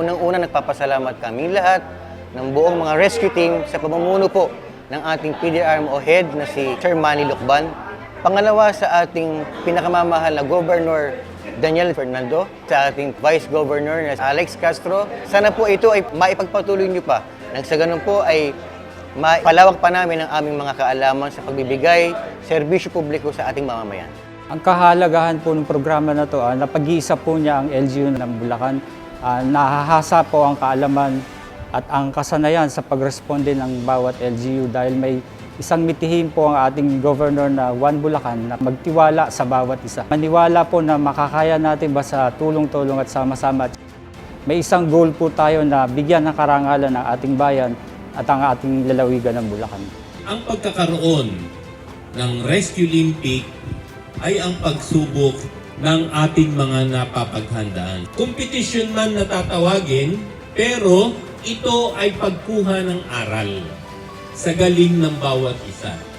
Unang-una nagpapasalamat kami lahat ng buong mga rescue team sa pamumuno po ng ating PDRM o head na si Sir Manny Lucban. Pangalawa sa ating pinakamamahal na Governor Daniel Fernando, sa ating Vice Governor na Alex Castro. Sana po ito ay maipagpatuloy niyo pa. Nang sa ganun po ay mapalawak pa namin ang aming mga kaalaman sa pagbibigay serbisyo publiko sa ating mamamayan. Ang kahalagahan po ng programa na to, ah, napag-iisa po niya ang LGU ng Bulacan. Ah, nahahasa po ang kaalaman at ang kasanayan sa pagresponde ng bawat LGU dahil may isang mitihim po ang ating governor na Juan Bulacan na magtiwala sa bawat isa. Maniwala po na makakaya natin ba sa tulong-tulong at sama-sama. May isang goal po tayo na bigyan ng karangalan ng ating bayan at ang ating lalawigan ng Bulacan. ang pagkakaroon ng Rescue Olympic ay ang pagsubok ng ating mga napapaghandaan. Kompetisyon man na tatawagin, pero ito ay pagkuha ng aral sa galing ng bawat isa.